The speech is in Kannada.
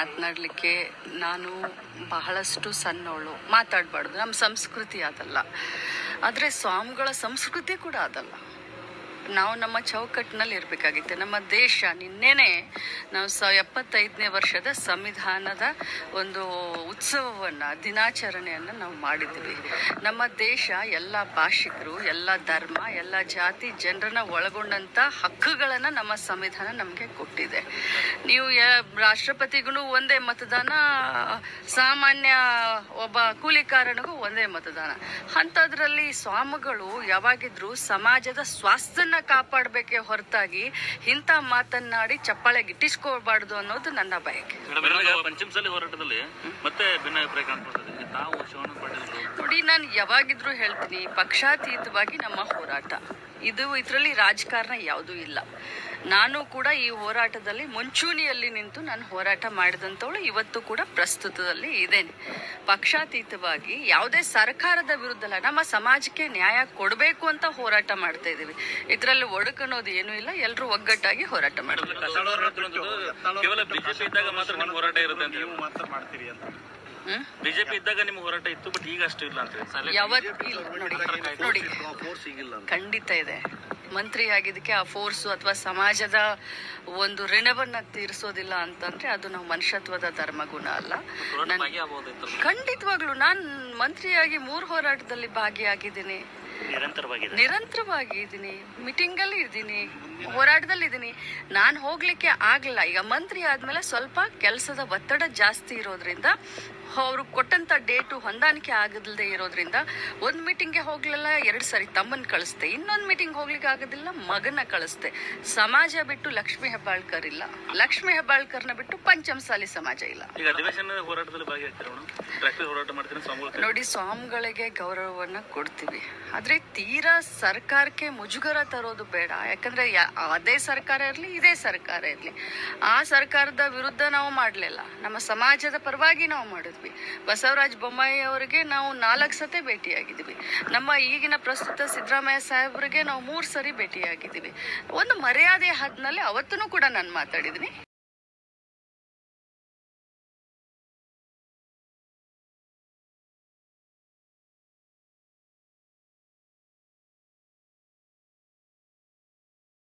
ಮಾತನಾಡಲಿಕ್ಕೆ ನಾನು ಬಹಳಷ್ಟು ಸಣ್ಣವಳು ಮಾತಾಡಬಾರ್ದು. ನಮ್ಮ ಸಂಸ್ಕೃತಿ ಅದಲ್ಲ. ಆದರೆ ಸ್ವಾಮಿಗಳ ಸಂಸ್ಕೃತಿ ಕೂಡ ಅದಲ್ಲ. ನಾವು ನಮ್ಮ ಚೌಕಟ್ಟಿನಲ್ಲಿ ಇರಬೇಕಾಗಿತ್ತು. ನಮ್ಮ ದೇಶ ನಿನ್ನೆನೆ ನಾವು ಸ ಎಪ್ಪತ್ತೈದನೇ ವರ್ಷದ ಸಂವಿಧಾನದ ಒಂದು ಉತ್ಸವವನ್ನು, ದಿನಾಚರಣೆಯನ್ನು ನಾವು ಮಾಡಿದ್ವಿ. ನಮ್ಮ ದೇಶ ಎಲ್ಲ ಭಾಷಿಕರು, ಎಲ್ಲ ಧರ್ಮ, ಎಲ್ಲ ಜಾತಿ ಜನರನ್ನ ಒಳಗೊಂಡಂಥ ಹಕ್ಕುಗಳನ್ನು ನಮ್ಮ ಸಂವಿಧಾನ ನಮಗೆ ಕೊಟ್ಟಿದೆ. ನೀವು ಯ- ರಾಷ್ಟ್ರಪತಿಗೂ ಒಂದೇ ಮತದಾನ, ಸಾಮಾನ್ಯ ಒಬ್ಬ ಕೂಲಿಕಾರನಿಗೂ ಒಂದೇ ಮತದಾನ. ಅಂಥದ್ರಲ್ಲಿ ಸ್ವಾಮಿಗಳು ಯಾವಾಗಿದ್ರು ಸಮಾಜದ ಸ್ವಾಸ್ಥ್ಯನ ಕಾಪಾಡಬೇಕೆ ಹೊರತಾಗಿ ಇಂಥ ಮಾತನ್ನಾಡಿ ಚಪ್ಪಾಳೆ ಗಿಟ್ಟಿಸ್ಕೋಬಾರ್ದು ಅನ್ನೋದು ನನ್ನ ಬಯಕೆ. ಪಂಚಮಸಲಿ ಹೋರಾಟದಲ್ಲಿ ಮತ್ತೆ ಭಿನ್ನಾಭಿಪ್ರಾಯ ಕಾಣ್ತದೆ ತಾವು ನಾನು ಯಾವಾಗಿದ್ರೂ ಹೇಳ್ತೀನಿ ಪಕ್ಷಾತೀತವಾಗಿ ನಮ್ಮ ಹೋರಾಟ. ಇದು ಇದರಲ್ಲಿ ರಾಜಕಾರಣ ಯಾವುದೂ ಇಲ್ಲ. ನಾನು ಕೂಡ ಈ ಹೋರಾಟದಲ್ಲಿ ಮುಂಚೂಣಿಯಲ್ಲಿ ನಿಂತು ನಾನು ಹೋರಾಟ ಮಾಡಿದಂಥವಳು ಇವತ್ತು ಕೂಡ ಪ್ರಸ್ತುತದಲ್ಲಿ ಇದ್ದೇನೆ ಪಕ್ಷಾತೀತವಾಗಿ ಯಾವುದೇ ಸರ್ಕಾರದ ವಿರುದ್ಧ ಅಲ್ಲ ನಮ್ಮ ಸಮಾಜಕ್ಕೆ ನ್ಯಾಯ ಕೊಡಬೇಕು ಅಂತ ಹೋರಾಟ ಮಾಡ್ತಾ ಇದ್ದೀವಿ. ಇದರಲ್ಲಿ ಒಡಕನ್ನೋದು ಏನೂ ಇಲ್ಲ ಎಲ್ಲರೂ ಒಗ್ಗಟ್ಟಾಗಿ ಹೋರಾಟ ಮಾಡಬೇಕು. ಕೇವಲ ಬಿಜೆಪಿ ಇದ್ದಾಗ ನಿಮ್ಗೆ ಹೋರಾಟ ಇತ್ತು ಬಟ್ ಈಗ ಅಷ್ಟು ಇಲ್ಲ ಅಂತ ಹೇಳಿ. ಯಾವತ್ತು ಇಲ್ಲ. ನೋಡಿ ಖಂಡಿತ ಇದೆ. ಮಂತ್ರಿ ಆಗಿದ್ದಕ್ಕೆ ಆ ಫೋರ್ಸು ಅಥವಾ ಸಮಾಜದ ಒಂದು ಋಣವನ್ನ ತೀರಿಸೋದಿಲ್ಲ ಅಂತಂದ್ರೆ ಅದು ನಾವು ಮನುಷ್ಯತ್ವದ ಧರ್ಮಗುಣ ಅಲ್ಲ. ಖಂಡಿತವಾಗ್ಲು ಖಂಡಿತವಾಗ್ಲೂ ನಾನು ಮಂತ್ರಿಯಾಗಿ ಮೂರು ಹೋರಾಟದಲ್ಲಿ ಭಾಗಿಯಾಗಿದ್ದೀನಿ. ನಿರಂತರವಾಗಿ ಇದ್ದೀನಿ ಮೀಟಿಂಗಲ್ಲಿ ಇದ್ದೀನಿ. ಹೋರಾಟದಲ್ಲಿ ಇದ್ದೀನಿ ನಾನು ಹೋಗ್ಲಿಕ್ಕೆ ಆಗಲ್ಲ ಈಗ ಮಂತ್ರಿ ಆದ್ಮೇಲೆ ಸ್ವಲ್ಪ ಕೆಲಸದ ಒತ್ತಡ ಜಾಸ್ತಿ ಇರೋದ್ರಿಂದ ಅವರು ಕೊಟ್ಟಂತ ಡೇಟು ಹೊಂದಾಣಿಕೆ ಆಗದಲ್ಲದೆ ಇರೋದ್ರಿಂದ ಒಂದು ಮೀಟಿಂಗ್ಗೆ ಹೋಗ್ಲಿಲ್ಲ ಎರಡು ಸಾರಿ ತಮ್ಮನ್ ಕಳಿಸ್ದೆ. ಇನ್ನೊಂದು ಮೀಟಿಂಗ್ ಹೋಗ್ಲಿಕ್ಕೆ ಆಗೋದಿಲ್ಲ ಮಗನ ಕಳಿಸ್ದೆ. ಸಮಾಜ ಬಿಟ್ಟು ಲಕ್ಷ್ಮಿ ಹೆಬ್ಬಾಳ್ಕರ್ ಇಲ್ಲ. ಲಕ್ಷ್ಮಿ ಹೆಬ್ಬಾಳ್ಕರ್ನ ಬಿಟ್ಟು ಪಂಚಮಸಾಲಿ ಸಮಾಜ ಇಲ್ಲ. ನೋಡಿ ಸ್ವಾಮಿಗಳಿಗೆ ಗೌರವವನ್ನ ಕೊಡ್ತೀವಿ. ಆದ್ರೆ ತೀರಾ ಸರ್ಕಾರಕ್ಕೆ ಮುಜುಗರ ತರೋದು ಬೇಡ. ಯಾಕಂದ್ರೆ ಅದೇ ಸರ್ಕಾರ ಇರಲಿ ಇದೇ ಸರ್ಕಾರ ಇರಲಿ. ಆ ಸರ್ಕಾರದ ವಿರುದ್ಧ ನಾವು ಮಾಡಲಿಲ್ಲ. ನಮ್ಮ ಸಮಾಜದ ಪರವಾಗಿ ನಾವು ಮಾಡಿದ್ವಿ ಬಸವರಾಜ ಬೊಮ್ಮಾಯಿ ಅವರಿಗೆ ನಾವು ನಾಲ್ಕು ಸತೆ ಭೇಟಿಯಾಗಿದ್ದೀವಿ. ನಮ್ಮ ಈಗಿನ ಪ್ರಸ್ತುತ ಸಿದ್ದರಾಮಯ್ಯ ಸಾಹೇಬರಿಗೆ ನಾವು ಮೂರು ಸರಿ ಭೇಟಿಯಾಗಿದ್ದೀವಿ. ಒಂದು ಮರ್ಯಾದೆ ಹದ್ನಲ್ಲಿ ಅವತ್ತೂ ಕೂಡ ನಾನು ಮಾತಾಡಿದ್ದೀನಿ.